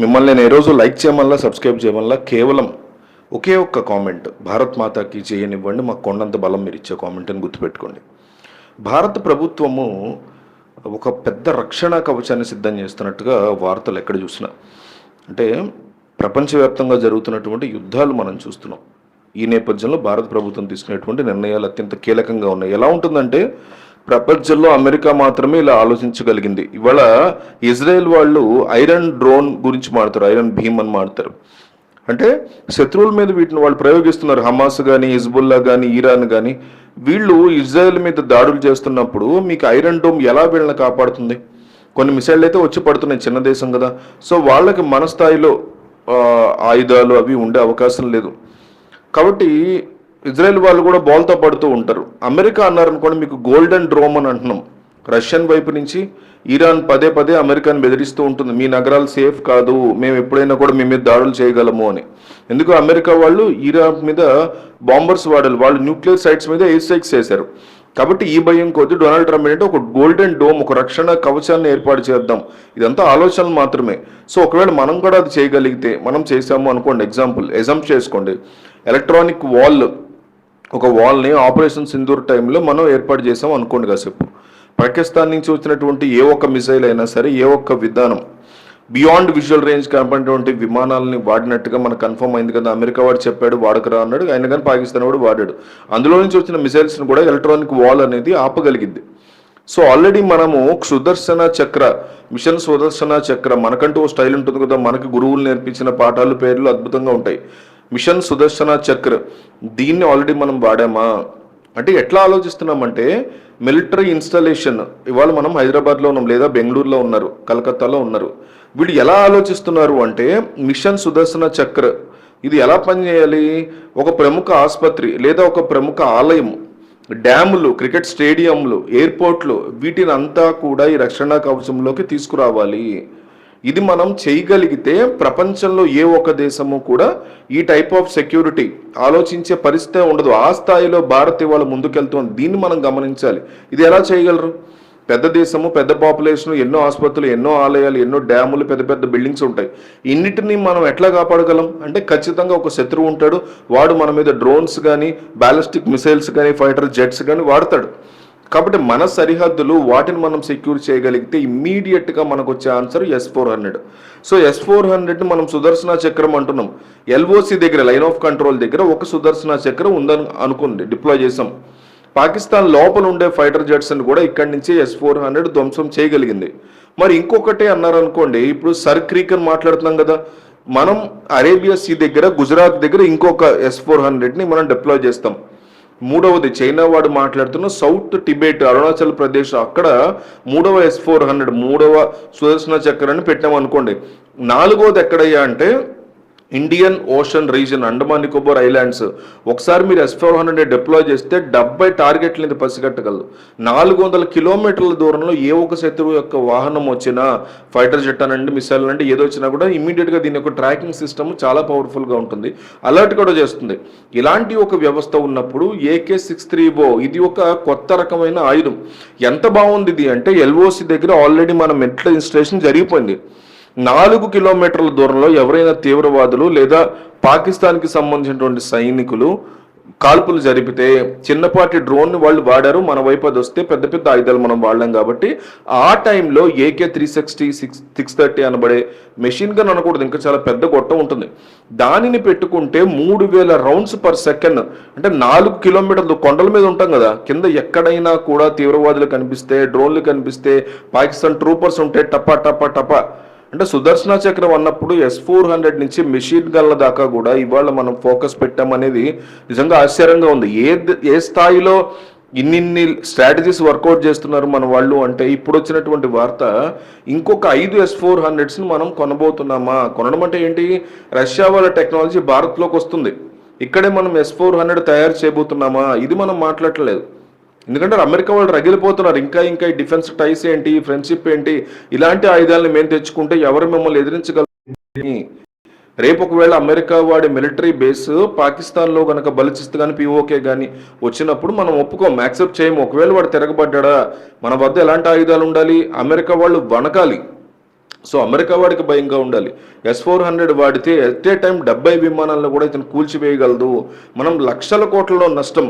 మిమ్మల్ని నేను ఏ రోజు లైక్ చేయమల్లా సబ్స్క్రైబ్ చేయమల్లా కేవలం ఒకే ఒక్క కామెంట్ భారత్ మాతాకి చేయనివ్వండి మాకు కొండంత బలం మీరు ఇచ్చే కామెంట్ అని గుర్తుపెట్టుకోండి. భారత ప్రభుత్వము ఒక పెద్ద రక్షణ కవచాన్ని సిద్ధం చేస్తున్నట్టుగా వార్తలు ఎక్కడ చూసినా. అంటే ప్రపంచవ్యాప్తంగా జరుగుతున్నటువంటి యుద్ధాలు మనం చూస్తున్నాం. ఈ నేపథ్యంలో భారత ప్రభుత్వం తీసుకునేటువంటి నిర్ణయాలు అత్యంత కీలకంగా ఉన్నాయి. ఎలా ఉంటుందంటే ప్రపంచంలో అమెరికా మాత్రమే ఇలా ఆలోచించగలిగింది. ఇవాళ ఇజ్రాయెల్ వాళ్ళు ఐరన్ డ్రోన్ గురించి మాడతారు ఐరన్ భీమ్ అని మాడతారు అంటే శత్రువుల మీద వీటిని వాళ్ళు ప్రయోగిస్తున్నారు. హమాస్ కానీ హిజ్బుల్లా కానీ ఇరాన్ కానీ వీళ్ళు ఇజ్రాయెల్ మీద దాడులు చేస్తున్నప్పుడు మీకు ఐరన్ డోమ్ ఎలా వీళ్ళని కాపాడుతుంది? కొన్ని మిసైళ్ళు అయితే వచ్చి పడుతున్నాయి చిన్న దేశం కదా. సో వాళ్ళకి మన స్థాయిలో ఆయుధాలు అవి ఉండే అవకాశం లేదు. కాబట్టి ఇజ్రాయెల్ వాళ్ళు కూడా బాల్తో పడుతూ ఉంటారు. అమెరికా అన్నారనుకోండి మీకు గోల్డెన్ డ్రోమ్ అని అంటున్నాం. రష్యన్ వైపు నుంచి ఇరాన్ పదే పదే అమెరికాని బెదిరిస్తూ ఉంటుంది. మీ నగరాలు సేఫ్ కాదు మేము ఎప్పుడైనా కూడా మీ మీద దాడులు చేయగలము అని. ఎందుకు? అమెరికా వాళ్ళు ఇరాన్ మీద బాంబర్స్ వాడాలి వాళ్ళు న్యూక్లియర్ సైట్స్ మీద ఎయిర్ స్ట్రైక్స్ చేశారు. కాబట్టి ఈ భయం కొద్ది డొనాల్డ్ ట్రంప్ ఏంటంటే ఒక గోల్డెన్ డోమ్ ఒక రక్షణ కవచాన్ని ఏర్పాటు చేద్దాం. ఇదంతా ఆలోచనలు మాత్రమే. సో ఒకవేళ మనం కూడా అది చేయగలిగితే మనం చేసాము అనుకోండి ఎగ్జాంపుల్ ఎజంప్ చేసుకోండి. ఎలక్ట్రానిక్ వాల్ ఒక వాల్ని ఆపరేషన్ సింధూర్ టైంలో మనం ఏర్పాటు చేసాం అనుకోండి కాసేపు. పాకిస్తాన్ నుంచి వచ్చినటువంటి ఏ ఒక్క మిసైల్ అయినా సరే ఏ ఒక్క విధానం బియాండ్ విజువల్ రేంజ్ కనపడినటువంటి విమానాలని వాడినట్టుగా మనకు కన్ఫర్మ్ అయింది కదా. అమెరికా వాడు చెప్పాడు వాడకరా అన్నాడు ఆయన కానీ పాకిస్తాన్ వాడు వాడాడు. అందులో నుంచి వచ్చిన మిసైల్స్ని కూడా ఎలక్ట్రానిక్ వాల్ అనేది ఆపగలిగింది. సో ఆల్రెడీ మనము సుదర్శన చక్ర మిషన్ సుదర్శన చక్ర మనకంటూ ఓ స్టైల్ ఉంటుంది కదా. మనకి గురువులు నేర్పించిన పాఠాలు పేర్లు అద్భుతంగా ఉంటాయి. మిషన్ సుదర్శన చక్ర దీన్ని ఆల్రెడీ మనం వాడామా? అంటే ఎట్లా ఆలోచిస్తున్నామంటే మిలిటరీ ఇన్స్టాలేషన్ ఇవాళ మనం హైదరాబాద్లో ఉన్నాం లేదా బెంగళూరులో ఉన్నారు కలకత్తాలో ఉన్నారు. వీళ్ళు ఎలా ఆలోచిస్తున్నారు అంటే మిషన్ సుదర్శన చక్ర ఇది ఎలా పనిచేయాలి? ఒక ప్రముఖ ఆసుపత్రి లేదా ఒక ప్రముఖ ఆలయం డ్యాములు క్రికెట్ స్టేడియంలు ఎయిర్పోర్ట్లు వీటిని అంతా కూడా ఈ రక్షణ కవచంలోకి తీసుకురావాలి. ఇది మనం చేయగలిగితే ప్రపంచంలో ఏ ఒక్క దేశము కూడా ఈ టైప్ ఆఫ్ సెక్యూరిటీ ఆలోచించే పరిస్థితే ఉండదు. ఆ స్థాయిలో భారత్ ఇవాళ ముందుకెళ్తుంది. దీన్ని మనం గమనించాలి. ఇది ఎలా చేయగలరు? పెద్ద దేశము పెద్ద పాపులేషన్ ఎన్నో ఆసుపత్రులు ఎన్నో ఆలయాలు ఎన్నో డ్యాములు పెద్ద పెద్ద బిల్డింగ్స్ ఉంటాయి. ఇన్నిటిని మనం ఎట్లా కాపాడగలం? అంటే ఖచ్చితంగా ఒక శత్రువు ఉంటాడు. వాడు మన మీద డ్రోన్స్ కానీ బ్యాలిస్టిక్ మిసైల్స్ కానీ ఫైటర్ జెట్స్ కానీ వాడతాడు. కాబట్టి మన సరిహద్దులు వాటిని మనం సెక్యూర్ చేయగలిగితే ఇమ్మీడియట్గా మనకు వచ్చే answer S four hundred so S four హండ్రెడ్ని మనం సుదర్శన చక్రం అంటున్నాం. ఎల్ఓసి దగ్గర లైన్ ఆఫ్ కంట్రోల్ దగ్గర ఒక సుదర్శన చక్రం ఉందని అనుకుంది డిప్లాయ్ చేసాం పాకిస్తాన్ లోపల ఉండే ఫైటర్ జెట్స్ని కూడా ఇక్కడి నుంచి ఎస్ ఫోర్ హండ్రెడ్ ధ్వంసం చేయగలిగింది. మరి ఇంకొకటి అన్నారు అనుకోండి ఇప్పుడు సర్ క్రీక్ అని మాట్లాడుతున్నాం కదా మనం అరేబియా సీ దగ్గర గుజరాత్ దగ్గర ఇంకొక ఎస్ ఫోర్ హండ్రెడ్ని మనం డిప్లాయ్ చేస్తాం. మూడవది చైనా వాడు మాట్లాడుతున్న సౌత్ టిబెట్ అరుణాచల్ ప్రదేశ్ అక్కడ మూడవ ఎస్ ఫోర్ హండ్రెడ్ మూడవ సుదర్శన చక్రాన్ని పెట్టాం అనుకోండి నాలుగవది ఎక్కడయ్యా అంటే Indian Ocean region Andaman Nicobar islands. ఒకసారి మీరు ఎస్ ఫోర్ హండ్రెడ్ డిప్లాయ్ చేస్తే డెబ్బై టార్గెట్ల మీద పసిగట్టగలదు నాలుగు వందల కిలోమీటర్ల దూరంలో ఏ ఒక శత్రువు యొక్క వాహనం వచ్చినా ఫైటర్ జెట్ అనండి మిసైల్ అంటే ఏదో వచ్చినా కూడా ఇమీడియట్గా దీని యొక్క ట్రాకింగ్ సిస్టమ్ చాలా పవర్ఫుల్గా ఉంటుంది. అలర్ట్ కూడా చేస్తుంది. ఇలాంటి ఒక వ్యవస్థ ఉన్నప్పుడు ఏకే సిక్స్ త్రీ బో ఇది ఒక కొత్త రకమైన ఆయుధం. ఎంత బాగుంది ఇది అంటే ఎల్ఓసి దగ్గర ఆల్రెడీ మన మెట్ల ఇన్స్టలేషన్ జరిగిపోయింది. నాలుగు కిలోమీటర్ల దూరంలో ఎవరైనా తీవ్రవాదులు లేదా పాకిస్తాన్కి సంబంధించినటువంటి సైనికులు కాల్పులు జరిపితే చిన్నపాటి డ్రోన్ వాళ్ళు వాడారు. మన వైపు అది వస్తే పెద్ద పెద్ద ఆయుధాలు మనం వాడలేం కాబట్టి ఆ టైంలో AK three sixty six six thirty అనబడే మెషిన్ గన్ అనకూడదు. ఇంకా చాలా పెద్ద గొట్టం ఉంటుంది. దానిని పెట్టుకుంటే మూడు వేల రౌండ్స్ పర్ సెకండ్ అంటే నాలుగు కిలోమీటర్లు కొండల మీద ఉంటాం కదా కింద ఎక్కడైనా కూడా తీవ్రవాదులు కనిపిస్తే డ్రోన్లు కనిపిస్తే పాకిస్తాన్ ట్రూపర్స్ ఉంటే టపా టపా టపా అంటే సుదర్శన చక్రం అన్నప్పుడు ఎస్ ఫోర్ హండ్రెడ్ నుంచి మెషిన్ గన్ల దాకా కూడా ఇవాళ మనం ఫోకస్ పెట్టామనేది నిజంగా ఆశ్చర్యంగా ఉంది. ఏ ఏ స్థాయిలో ఇన్నిన్ని స్ట్రాటజీస్ వర్కౌట్ చేస్తున్నారు మన వాళ్ళు అంటే ఇప్పుడు వచ్చినటువంటి వార్త ఇంకొక ఐదు ఎస్ ఫోర్ హండ్రెడ్స్ని మనం కొనబోతున్నామా? కొనడం అంటే ఏంటి? రష్యా వాళ్ళ టెక్నాలజీ భారత్లోకి వస్తుంది. ఇక్కడే మనం ఎస్ ఫోర్ హండ్రెడ్ తయారు చేయబోతున్నామా? ఇది మనం మాట్లాడట్లేదు. ఎందుకంటే అమెరికా వాళ్ళు రగిలిపోతున్నారు. ఇంకా ఇంకా ఈ డిఫెన్స్ టైస్ ఏంటి ఫ్రెండ్షిప్ ఏంటి ఇలాంటి ఆయుధాలను మేము తెచ్చుకుంటే ఎవరు మిమ్మల్ని ఎదిరించగలని రేపు ఒకవేళ అమెరికా వాడి మిలిటరీ బేస్ పాకిస్తాన్లో గనక బలిచిస్తూ కానీ పిఓకే కానీ వచ్చినప్పుడు మనం ఒప్పుకోం యాక్సెప్ట్ చేయము ఒకవేళ వాడు తిరగబడ్డా మన వద్ద ఎలాంటి ఆయుధాలు ఉండాలి? అమెరికా వాళ్ళు వణకాలి. సో అమెరికా వాడికి భయంగా ఉండాలి. ఎస్ ఫోర్ హండ్రెడ్ వాడితే ఎట్ ఏ టైం డెబ్బై విమానాలను కూడా ఇతను కూల్చివేయగలదు. మనం లక్షల కోట్లలో నష్టం.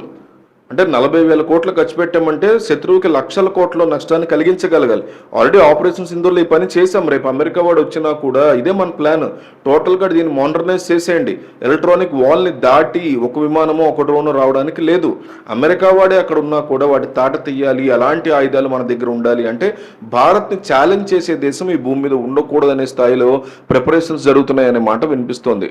అంటే నలభై వేల కోట్లు ఖర్చు పెట్టామంటే శత్రువుకి లక్షల కోట్ల నష్టాన్ని కలిగించగలగాలి. ఆల్రెడీ ఆపరేషన్ సింధూర్లో ఈ పని చేసాం రేపు అమెరికా వాడు వచ్చినా కూడా ఇదే మన ప్లాన్ టోటల్గా దీన్ని మోడర్నైజ్ చేసేయండి. ఎలక్ట్రానిక్ వాల్ని దాటి ఒక విమానము ఒక డ్రోన్ రావడానికి లేదు. అమెరికా వాడే అక్కడ ఉన్నా కూడా వాటి తాట తీయాలి. అలాంటి ఆయుధాలు మన దగ్గర ఉండాలి అంటే భారత్ని ఛాలెంజ్ చేసే దేశం ఈ భూమి మీద ఉండకూడదనే స్థాయిలో ప్రిపరేషన్స్ జరుగుతున్నాయనే మాట వినిపిస్తోంది.